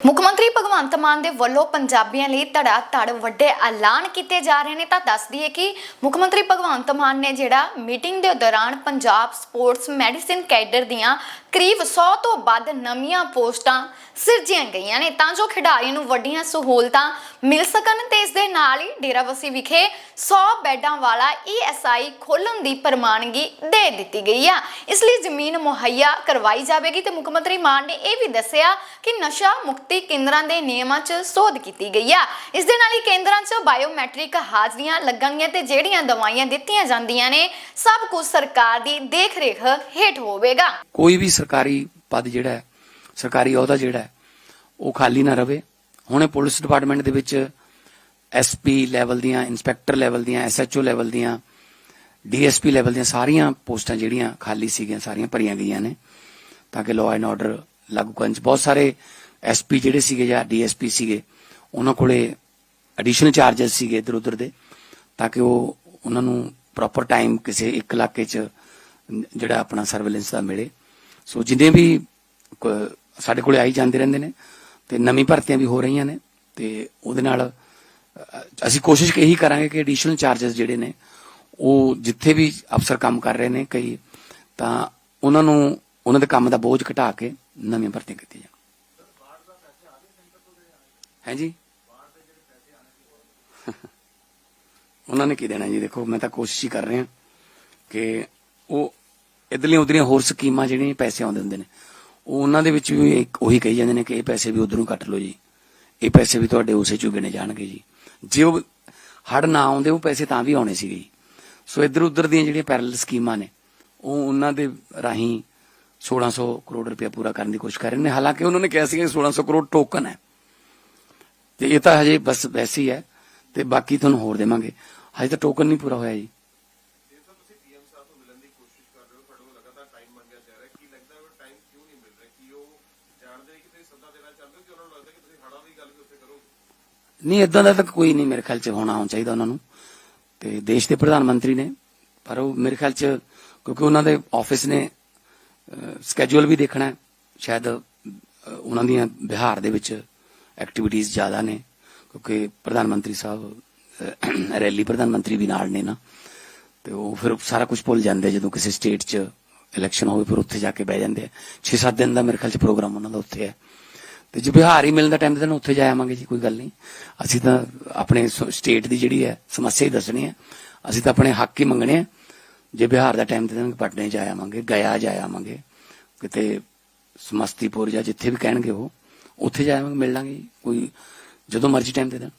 ਮੁੱਖ ਮੰਤਰੀ ਭਗਵੰਤ ਮਾਨ ਦੇ ਵੱਲੋਂ ਪੰਜਾਬੀਆਂ ਲਈ ਧੜਾ ਧੜ ਵੱਡੇ ਐਲਾਨ ਕੀਤੇ ਜਾ ਰਹੇ ਨੇ ਤਾਂ ਦੱਸਦੀ ਹੈ ਕਿ ਮੁੱਖ ਮੰਤਰੀ ਭਗਵੰਤ ਮਾਨ ਨੇ ਜਿਹੜਾ ਮੀਟਿੰਗ ਦੇ ਦੌਰਾਨ ਪੰਜਾਬ ਸਪੋਰਟਸ ਮੈਡੀਸਿਨ ਕੈਡਰ ਦੀਆਂ ਕਰੀਬ 100 ਤੋਂ ਵੱਧ ਨਵੀਆਂ ਪੋਸਟਾਂ ਸਿਰਜੀਆਂ ਗਈਆਂ ਨੇ ਤਾਂ ਜੋ ਖਿਡਾਰੀਆਂ ਨੂੰ ਵੱਡੀਆਂ ਸਹੂਲਤਾਂ ਮਿਲ ਸਕਣ ਤੇ ਇਸ ਦੇ ਨਾਲ ਹੀ ਡੇਰਾਬੱਸੀ ਵਿਖੇ 100 ਬੈੱਡਾਂ ਵਾਲਾ ਈਐਸਆਈ ਖੋਲ੍ਹਣ ਦੀ ਪ੍ਰਮਾਣਗੀ ਦੇ ਦਿੱਤੀ ਗਈ ਆ। ਇਸ ਲਈ ਜ਼ਮੀਨ ਮੁਹੱਈਆ ਕਰਵਾਈ ਜਾਵੇਗੀ ਤੇ ਮੁੱਖ ਮੰਤਰੀ ਮਾਨ ਨੇ ਇਹ ਵੀ ਦੱਸਿਆ ਕਿ ਨਸ਼ਾ ਮੁਕਤੀ ਕੇਂਦਰਾਂ ਦੇ ਨਿਯਮਾਂ 'ਚ ਸੋਧ ਕੀਤੀ ਗਈ ਆ। ਇਸ ਦੇ ਨਾਲ ਹੀ ਕੇਂਦਰਾਂ 'ਚ ਬਾਇਓਮੈਟ੍ਰਿਕ ਹਾਜ਼ਰੀਆਂ ਲੱਗਣਗੀਆਂ ਤੇ ਜਿਹੜੀਆਂ ਦਵਾਈਆਂ ਦਿੱਤੀਆਂ ਜਾਂਦੀਆਂ ਨੇ, ਸਭ ਕੁਝ ਸਰਕਾਰ ਦੀ ਦੇਖ-ਰੇਖ ਹੇਠ ਹੋਵੇਗਾ। ਕੋਈ ਵੀ ਸਰਕਾਰੀ ਪਦ ਜਿਹੜਾ ਹੈ, ਸਰਕਾਰੀ ਅਹੁਦਾ ਜਿਹੜਾ ਹੈ, ਉਹ ਖਾਲੀ ਨਾ ਰਵੇ। ਹੁਣੇ ਪੁਲਿਸ ਡਿਪਾਰਟਮੈਂਟ ਦੇ ਵਿੱਚ ਐਸਪੀ ਲੈਵਲ ਦੀਆਂ ਇੰਸਪੈਕਟਰ ਲੈਵਲ ਦੀਆਂ ਐਸਐਚਓ ਲੈਵਲ ਦੀਆਂ ਡੀਐਸਪੀ ਲੈਵਲ ਦੀਆਂ ਸਾਰੀਆਂ ਪੋਸਟਾਂ ਜਿਹੜੀਆਂ ਖਾਲੀ ਸੀਗੀਆਂ, ਸਾਰੀਆਂ ਭਰੀਆਂ ਗਈਆਂ ਨੇ, ਤਾਂ ਕਿ ਲਾਅ ਐਂਡ ਆਰਡਰ ਲਾਗੂ ਕਰਨ ਚ ਬਹੁਤ ਸਾਰੇ ਐਸਪੀ ਜਿਹੜੇ ਸੀਗੇ ਜਾਂ ਡੀਐਸਪੀ ਸੀਗੇ, ਉਹਨਾਂ ਕੋਲੇ ਐਡੀਸ਼ਨਲ ਚਾਰजेस ਸੀਗੇ ਇਧਰ ਉਧਰ ਦੇ, ਤਾਂ ਕਿ ਉਹ ਉਹਨਾਂ ਨੂੰ ਪ੍ਰੋਪਰ ਟਾਈਮ ਕਿਸੇ ਇੱਕ ਇਲਾਕੇ 'ਚ ਜਿਹੜਾ ਆਪਣਾ ਸਰਵੇਲੈਂਸ ਦਾ ਮਿਲੇ। ਸੋ ਜਿੰਨੇ ਵੀ ਸਾਡੇ ਕੋਲੇ ਆਈ ਜਾਂਦੇ ਰਹਿੰਦੇ ਨੇ, ਤੇ ਨਵੀਂ ਭਰਤੀਆਂ ਵੀ ਹੋ ਰਹੀਆਂ ਨੇ, ਤੇ ਉਹਦੇ ਨਾਲ ਅਸੀਂ ਕੋਸ਼ਿਸ਼ ਇਹੀ ਕਰਾਂਗੇ ਕਿ ਐਡੀਸ਼ਨਲ ਚਾਰजेस ਜਿਹੜੇ ਨੇ, ਉਹ ਜਿੱਥੇ ਵੀ ਅਫਸਰ ਕੰਮ ਕਰ ਰਹੇ ਨੇ ਕਈ, ਤਾਂ ਉਹਨਾਂ ਨੂੰ, ਉਹਨਾਂ ਦੇ ਕੰਮ ਦਾ ਬੋਝ ਘਟਾ ਕੇ ਨਵੀਆਂ ਭਰਤੀਆਂ ਕੀਤੀਆਂ ਜਾਣ। ਜੀ? ਉਹਨਾਂ ਨੇ ਕੀ ਦੇਣਾ ਜੀ? ਦੇਖੋ, ਮੈਂ ਤਾਂ ਕੋਸ਼ਿਸ਼ ਹੀ ਕਰ ਰਿਹਾ ਕਿ ਉਹ ਇਧਰਲੀਆਂ ਉਧਰੀਆਂ ਹੋਰ ਸਕੀਮਾਂ ਜਿਹੜੀਆਂ ਪੈਸੇ ਆਉਂਦੇ ਹੁੰਦੇ ਨੇ, ਉਹ ਉਹਨਾਂ ਦੇ ਵਿੱਚ ਵੀ ਉਹੀ ਕਹੀ ਜਾਂਦੇ ਨੇ ਕਿ ਇਹ ਪੈਸੇ ਵੀ ਉਧਰੋਂ ਕੱਟ ਲਓ ਜੀ। ਇਹ ਪੈਸੇ ਵੀ ਤੁਹਾਡੇ ਉਸੇ ਚੋਂ ਗਿਣੇ ਜਾਣਗੇ ਜੀ। ਜੇ ਉਹ ਹੜ ਨਾ ਆਉਂਦੇ, ਉਹ ਪੈਸੇ ਤਾਂ ਵੀ ਆਉਣੇ ਸੀਗੇ ਜੀ। ਸੋ ਇੱਧਰ ਉੱਧਰ ਦੀਆਂ ਜਿਹੜੀਆਂ ਪੈਰਲਲ ਸਕੀਮਾਂ ਨੇ, ਉਹ ਉਹਨਾਂ ਦੇ ਰਾਹੀਂ 1600 ਕਰੋੜ ਰੁਪਏ ਪੂਰਾ ਕਰਨ ਦੀ ਕੋਸ਼ਿਸ਼ ਕਰ ਰਹੇ ਨੇ। ਹਾਲਾਂਕਿ ਉਹਨਾਂ ਨੇ ਕਿਹਾ ਸੀ ਕਿ 1600 ਕਰੋੜ ਟੋਕਨ ਹੈ। ਤੇ ਇਹ ਤਾਂ ਹਜੇ ਬਸ ਵੈਸੇ ਹੀ ਹੈ ਤੇ ਬਾਕੀ ਤੁਹਾਨੂੰ ਹੋਰ ਦੇਵਾਂਗੇ। ਹਜੇ ਤਾਂ ਟੋਕਨ ਨਹੀਂ ਪੂਰਾ ਹੋਇਆ ਜੀ। ਜਾਣਦੇ ਕਿ ਤੁਸੀਂ ਸੱਦਾ ਦੇਣਾ ਚਾਹੁੰਦੇ ਹੋ ਕਿ ਉਹਨਾਂ ਨੂੰ ਲੱਗਦਾ ਕਿ ਤੁਸੀਂ ਹੜਾਂ ਦੀ ਗੱਲ ਵੀ ਉੱਥੇ ਕਰੋਗੇ? ਨਹੀਂ ਇਦਾਂ ਦਾ ਤਾਂ ਕੋਈ ਨਹੀਂ ਮੇਰੇ ਖਿਆਲ 'ਚ ਹੋਣਾ ਹੋਣਾ ਚਾਹੀਦਾ ਉਹਨਾਂ ਨੂੰ। ਤੇ ਦੇਸ਼ ਦੇ ਪ੍ਰਧਾਨ ਮੰਤਰੀ ਨੇ, ਪਰ ਉਹ ਮੇਰੇ ਖਿਆਲ 'ਚ, ਕਿਉਂਕਿ ਉਹਨਾਂ ਦੇ ਆਫਿਸ ਨੇ ਸਕੇਜੂਲ ਵੀ ਦੇਖਣਾ ਸ਼ਾਇਦ ਉਹਨਾਂ ਦੀਆਂ ਬਿਹਾਰ ਦੇ ਵਿੱਚ ਐਕਟੀਵਿਟੀਆਂ ਜ਼ਿਆਦਾ ਨੇ, ਕਿਉਂਕਿ ਪ੍ਰਧਾਨ ਮੰਤਰੀ ਸਾਹਿਬ ਰੈਲੀ ਪ੍ਰਧਾਨ ਮੰਤਰੀ ਵੀ ਨਾਲ ਨੇ ਨਾ। ਤੇ ਉਹ ਫਿਰ ਸਾਰਾ ਕੁਝ ਭੁੱਲ ਜਾਂਦੇ ਜਦੋਂ ਕਿਸੇ ਸਟੇਟ 'ਚ ਇਲੈਕਸ਼ਨ ਹੋਵੇ, ਫਿਰ ਉੱਥੇ ਜਾ ਕੇ ਬਹਿ ਜਾਂਦੇ ਆ। 6-7 ਦਿਨ ਦਾ ਮੇਰੇ ਖਿਆਲ 'ਚ ਪ੍ਰੋਗਰਾਮ ਉਹਨਾਂ ਦਾ ਉੱਥੇ ਹੈ। ਤੇ ਜੇ ਬਿਹਾਰ ਹੀ ਮਿਲਣ ਦਾ ਟਾਈਮ ਤੇ ਤਾਂ ਉੱਥੇ ਜਾ ਆਵਾਂਗੇ ਜੀ, ਕੋਈ ਗੱਲ ਨਹੀਂ। ਅਸੀਂ ਤਾਂ ਆਪਣੇ ਸਟੇਟ ਦੀ ਜਿਹੜੀ ਹੈ ਸਮੱਸਿਆ ਹੀ ਦੱਸਣੀ ਹੈ। ਅਸੀਂ ਤਾਂ ਆਪਣੇ ਹੱਕ ਹੀ ਮੰਗਣੇ ਆ ਜੇ ਬਿਹਾਰ ਦਾ ਟਾਈਮ ਤੇ ਦੇਣ ਪਟਨੇ ਜਾ ਆਵਾਂਗੇ ਗਿਆ ਜਾ ਆਵਾਂਗੇ। ਕਿਤੇ ਸਮਸਤੀਪੁਰ ਜਾਂ ਜਿੱਥੇ ਵੀ ਕਹਿਣਗੇ ਉਹ, ਉੱਥੇ ਜਾ ਆਵਾਂਗੇ, ਮਿਲ ਲਾਂਗੇ ਜੀ। ਕੋਈ ਜਦੋਂ ਮਰਜ਼ੀ ਟਾਈਮ ਦੇ ਦੇਣ